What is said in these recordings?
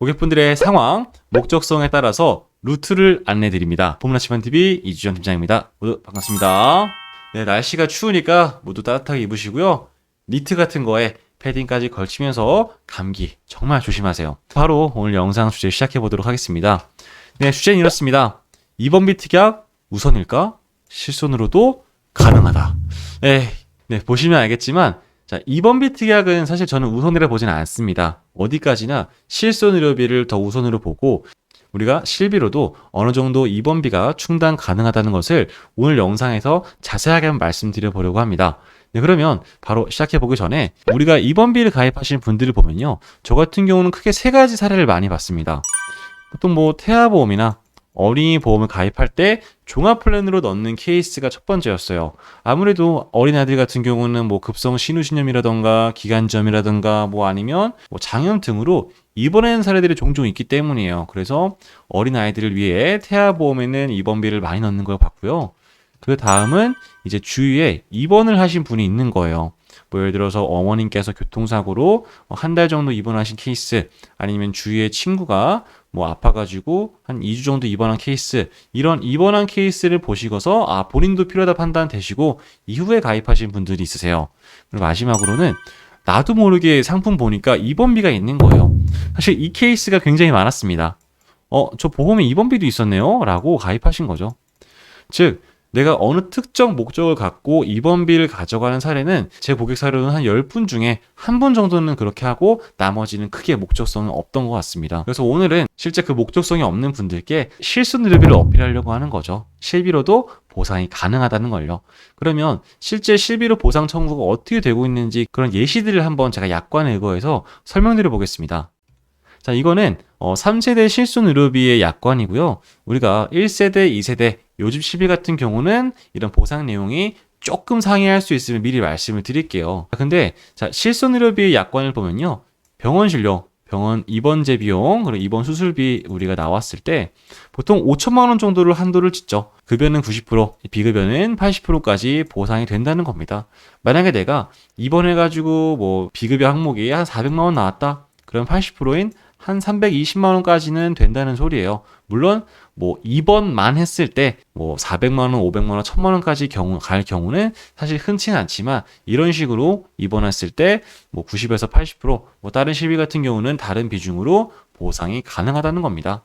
고객분들의 상황, 목적성에 따라서 루트를 안내 드립니다. 폼라치만 TV 이주전 팀장입니다. 모두 반갑습니다. 네, 날씨가 추우니까 모두 따뜻하게 입으시고요. 니트 같은 거에 패딩까지 걸치면서 감기 정말 조심하세요. 바로 오늘 영상 주제 시작해 보도록 하겠습니다. 네, 주제는 이렇습니다. 2번 비 특약 우선일까? 실손으로도 가능하다. 네, 네, 보시면 알겠지만 자, 2번 비특약은 사실 저는 우선이라 보지는 않습니다. 어디까지나 실손 의료비를 더 우선으로 보고 우리가 실비로도 어느 정도 2번비가 충당 가능하다는 것을 오늘 영상에서 자세하게 한번 말씀드려 보려고 합니다. 네, 그러면 바로 시작해 보기 전에 우리가 2번비를 가입하신 분들을 보면요. 저 같은 경우는 크게 세 가지 사례를 많이 봤습니다. 보통 뭐 태아보험이나 어린이 보험을 가입할 때 종합 플랜으로 넣는 케이스가 첫 번째였어요. 아무래도 어린아이들 같은 경우는 뭐 급성 신우신염이라던가 기관점이라던가 뭐 아니면 뭐 장염 등으로 입원하는 사례들이 종종 있기 때문이에요. 그래서 어린아이들을 위해 태아보험에는 입원비를 많이 넣는 걸 봤고요. 그 다음은 이제 주위에 입원을 하신 분이 있는 거예요. 뭐 예를 들어서 어머님께서 교통사고로 한 달 정도 입원하신 케이스 아니면 주위에 친구가 뭐 아파가지고 한 2주 정도 입원한 케이스 이런 입원한 케이스를 보시고서 아 본인도 필요하다 판단 되시고 이후에 가입하신 분들이 있으세요. 그리고 마지막으로는 나도 모르게 상품 보니까 입원비가 있는 거예요. 사실 이 케이스가 굉장히 많았습니다. 어, 저 보험에 입원비도 있었네요. 라고 가입하신 거죠. 즉, 내가 어느 특정 목적을 갖고 입원비를 가져가는 사례는 제 고객 사례로는 한 10분 중에 한 분 정도는 그렇게 하고 나머지는 크게 목적성은 없던 것 같습니다. 그래서 오늘은 실제 그 목적성이 없는 분들께 실손 의료비를 어필하려고 하는 거죠. 실비로도 보상이 가능하다는 걸요. 그러면 실제 실비로 보상 청구가 어떻게 되고 있는지 그런 예시들을 한번 제가 약관에 의거해서 설명드려 보겠습니다. 자, 이거는 어, 3세대 실손 의료비의 약관이고요. 우리가 1세대, 2세대 요즘 실비 같은 경우는 이런 보상 내용이 조금 상회할 수 있으면 미리 말씀을 드릴게요. 근데 자, 실손 의료비의 약관을 보면요. 병원 진료, 병원 입원제 비용, 그리고 입원 수술비 우리가 나왔을 때 보통 5천만 원 정도를 한도를 짓죠. 급여는 90%, 비급여는 80%까지 보상이 된다는 겁니다. 만약에 내가 입원해가지고 뭐 비급여 항목이 한 400만 원 나왔다. 그럼 80%인 한 320만 원까지는 된다는 소리예요. 물론 뭐 2번만 했을 때 뭐 400만 원, 500만 원, 1000만 원까지 경우 갈 경우는 사실 흔치는 않지만 이런 식으로 입원했을 때 뭐 90에서 80%뭐 다른 실비 같은 경우는 다른 비중으로 보상이 가능하다는 겁니다.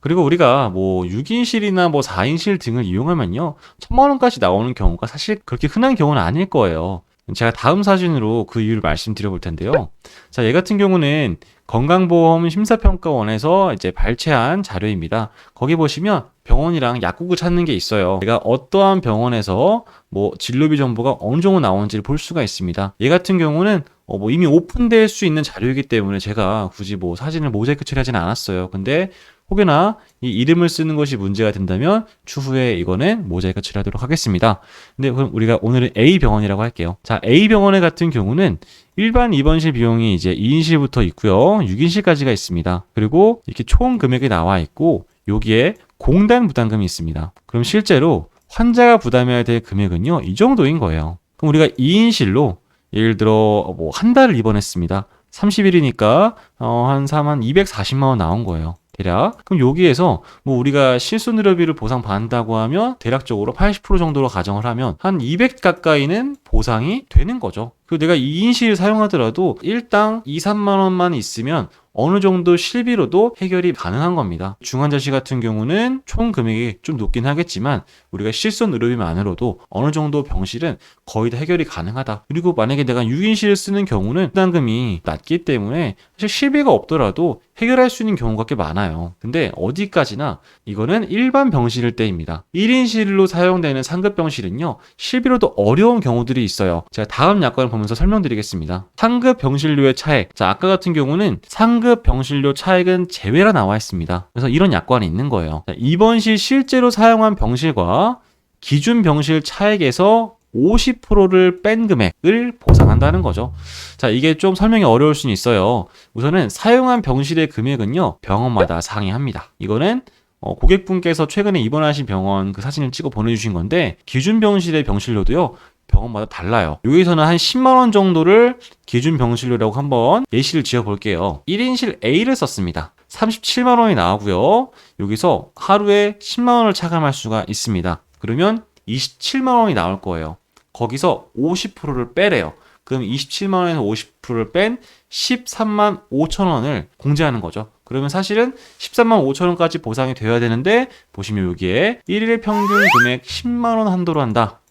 그리고 우리가 뭐 6인실이나 뭐 4인실 등을 이용하면요. 1000만 원까지 나오는 경우가 사실 그렇게 흔한 경우는 아닐 거예요. 제가 다음 사진으로 그 이유를 말씀드려 볼 텐데요. 자, 얘 같은 경우는 건강보험 심사평가원에서 이제 발췌한 자료입니다. 거기 보시면 병원이랑 약국을 찾는 게 있어요. 내가 어떠한 병원에서 뭐 진료비 정보가 어느 정도 나오는지를 볼 수가 있습니다. 얘 같은 경우는 어, 뭐 이미 오픈될 수 있는 자료이기 때문에 제가 굳이 뭐 사진을 모자이크 처리하지는 않았어요. 근데 혹여나 이 이름을 쓰는 것이 문제가 된다면 추후에 이거는 모자이크 처리하도록 하겠습니다. 근데 그럼 우리가 오늘은 A 병원이라고 할게요. 자, A 병원의 같은 경우는 일반 입원실 비용이 이제 2인실부터 있고요. 6인실까지가 있습니다. 그리고 이렇게 총 금액이 나와 있고 여기에 공단 부담금이 있습니다. 그럼 실제로 환자가 부담해야 될 금액은요. 이 정도인 거예요. 그럼 우리가 2인실로 예를 들어 뭐 한 달을 입원했습니다. 30일이니까 어, 한 4만 240만 원 나온 거예요. 대략. 그럼 여기에서 뭐 우리가 실손 의료비를 보상받는다고 하면 대략적으로 80% 정도로 가정을 하면 한 200 가까이는 보상이 되는 거죠. 그리고 내가 2인실 사용하더라도 일당 2, 3만 원만 있으면 어느 정도 실비로도 해결이 가능한 겁니다. 중환자실 같은 경우는 총 금액이 좀 높긴 하겠지만 우리가 실손 의료비만으로도 어느 정도 병실은 거의 다 해결이 가능하다. 그리고 만약에 내가 6인실을 쓰는 경우는 부담금이 낮기 때문에 사실 실비가 없더라도 해결할 수 있는 경우가 꽤 많아요. 근데 어디까지나 이거는 일반 병실일 때입니다. 1인실로 사용되는 상급 병실은요, 실비로도 어려운 경우들이 있어요. 제가 다음 약관을 보면서 설명드리겠습니다. 상급 병실료의 차액. 자, 아까 같은 경우는 상급 병실료 차액은 제외라 나와 있습니다. 그래서 이런 약관이 있는 거예요. 자, 입원실 실제로 사용한 병실과 기준 병실 차액에서 50%를 뺀 금액을 보상한다는 거죠. 자, 이게 좀 설명이 어려울 수는 있어요. 우선은 사용한 병실의 금액은요, 병원마다 상이합니다. 이거는 어, 고객분께서 최근에 입원하신 병원 그 사진을 찍어 보내주신 건데, 기준 병실의 병실료도요, 병원마다 달라요. 여기서는 한 10만원 정도를 기준 병실료라고 한번 예시를 지어 볼게요. 1인실 A를 썼습니다. 37만 원이 나오고요. 여기서 하루에 10만 원을 차감할 수가 있습니다. 그러면 27만 원이 나올 거예요. 거기서 50%를 빼래요. 그럼 27만 원에서 50%를 뺀 13만 5천 원을 공제하는 거죠. 그러면 사실은 13만 5천 원까지 보상이 되어야 되는데 보시면 여기에 1일 평균 금액 10만 원 한도로 한다.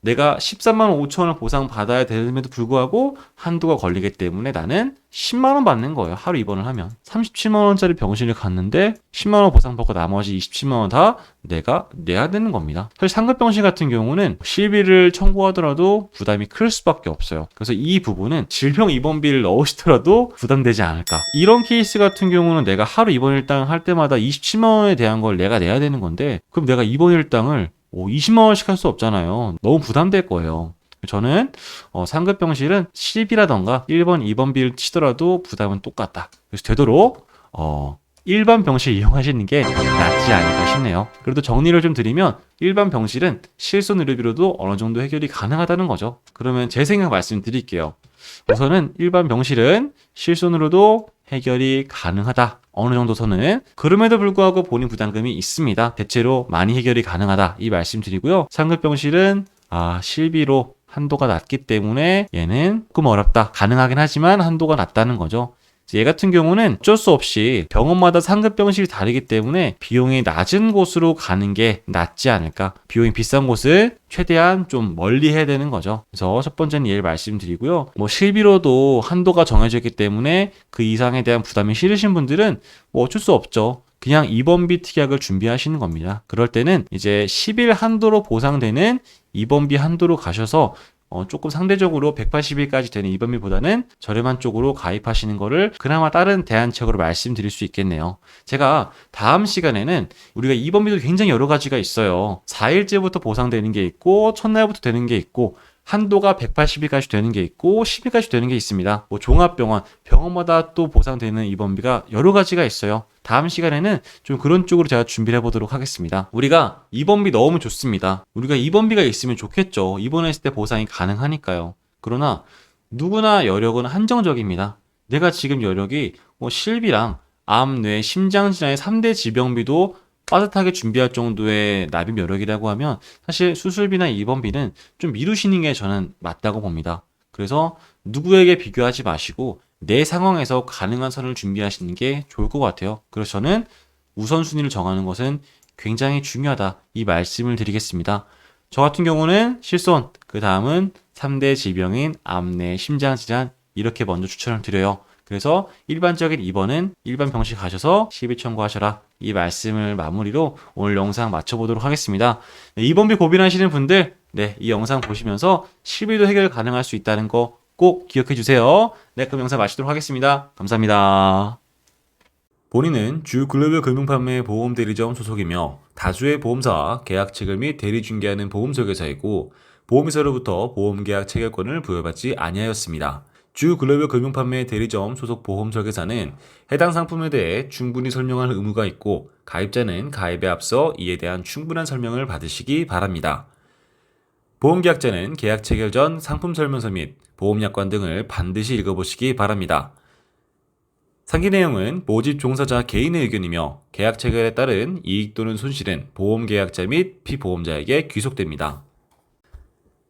내가 13만 5천 원을 보상 받아야 됨에도 불구하고 한도가 걸리기 때문에 나는 10만 원 받는 거예요. 하루 입원을 하면. 37만 원짜리 병실을 갔는데 10만 원 보상 받고 나머지 27만 원 다 내가 내야 되는 겁니다. 사실 상급 병실 같은 경우는 실비를 청구하더라도 부담이 클 수밖에 없어요. 그래서 이 부분은 질병 입원비를 넣으시더라도 부담되지 않을까. 이런 케이스 같은 경우는 내가 하루 입원 일당 할 때마다 27만 원에 대한 걸 내가 내야 되는 건데 그럼 내가 입원 일당을 오, 20만 원씩 할 수 없잖아요. 너무 부담될 거예요. 저는 어, 상급 병실은 10이라던가 1번, 2번 비를 치더라도 부담은 똑같다. 그래서 되도록 어, 일반 병실 이용하시는 게 낫지 않을까 싶네요. 그래도 정리를 좀 드리면 일반 병실은 실손 의료비로도 어느 정도 해결이 가능하다는 거죠. 그러면 제 생각 말씀드릴게요. 우선은 일반 병실은 실손으로도 해결이 가능하다. 어느 정도 선은 그럼에도 불구하고 본인 부담금이 있습니다. 대체로 많이 해결이 가능하다. 이 말씀 드리고요. 상급 병실은 아, 실비로 한도가 낮기 때문에 얘는 조금 어렵다. 가능하긴 하지만 한도가 낮다는 거죠. 얘 같은 경우는 어쩔 수 없이 병원마다 상급 병실이 다르기 때문에 비용이 낮은 곳으로 가는 게 낫지 않을까. 비용이 비싼 곳을 최대한 좀 멀리 해야 되는 거죠. 그래서 첫 번째는 얘를 말씀드리고요. 뭐 실비로도 한도가 정해져 있기 때문에 그 이상에 대한 부담이 싫으신 분들은 뭐 어쩔 수 없죠. 그냥 입원비 특약을 준비하시는 겁니다. 그럴 때는 이제 10일 한도로 보상되는 입원비 한도로 가셔서 어, 조금 상대적으로 180일까지 되는 입원비보다는 저렴한 쪽으로 가입하시는 거를 그나마 다른 대안책으로 말씀드릴 수 있겠네요. 제가 다음 시간에는 우리가 입원비도 굉장히 여러 가지가 있어요. 4일째부터 보상되는 게 있고, 첫날부터 되는 게 있고, 한도가 180일까지 되는 게 있고 10일까지 되는 게 있습니다. 뭐 종합병원, 병원마다 또 보상되는 입원비가 여러 가지가 있어요. 다음 시간에는 좀 그런 쪽으로 제가 준비를 해보도록 하겠습니다. 우리가 입원비 너무 좋습니다. 우리가 입원비가 있으면 좋겠죠. 입원했을 때 보상이 가능하니까요. 그러나 누구나 여력은 한정적입니다. 내가 지금 여력이 뭐 실비랑 암, 뇌, 심장 질환의 3대 질병비도 빠듯하게 준비할 정도의 납입 여력이라고 하면 사실 수술비나 입원비는 좀 미루시는 게 저는 맞다고 봅니다. 그래서 누구에게 비교하지 마시고 내 상황에서 가능한 선을 준비하시는 게 좋을 것 같아요. 그래서 저는 우선순위를 정하는 것은 굉장히 중요하다. 이 말씀을 드리겠습니다. 저 같은 경우는 실손, 그 다음은 3대 질병인 암내, 심장질환 이렇게 먼저 추천을 드려요. 그래서 일반적인 입원은 일반 병실 가셔서 시비 청구하셔라. 이 말씀을 마무리로 오늘 영상 마쳐보도록 하겠습니다. 네, 입원비 고민하시는 분들, 네, 이 영상 보시면서 실비도 해결 가능할 수 있다는 거 꼭 기억해 주세요. 네, 그럼 영상 마치도록 하겠습니다. 감사합니다. 본인은 주 글로벌 금융판매 보험 대리점 소속이며 다수의 보험사와 계약 체결 및 대리 중개하는 보험 설계사이고 보험회사로부터 보험 계약 체결권을 부여받지 아니하였습니다. 주 글로벌 금융판매 대리점 소속 보험 설계사는 해당 상품에 대해 충분히 설명할 의무가 있고 가입자는 가입에 앞서 이에 대한 충분한 설명을 받으시기 바랍니다. 보험계약자는 계약 체결 전 상품 설명서 및 보험약관 등을 반드시 읽어보시기 바랍니다. 상기 내용은 모집 종사자 개인의 의견이며 계약 체결에 따른 이익 또는 손실은 보험계약자 및 피보험자에게 귀속됩니다.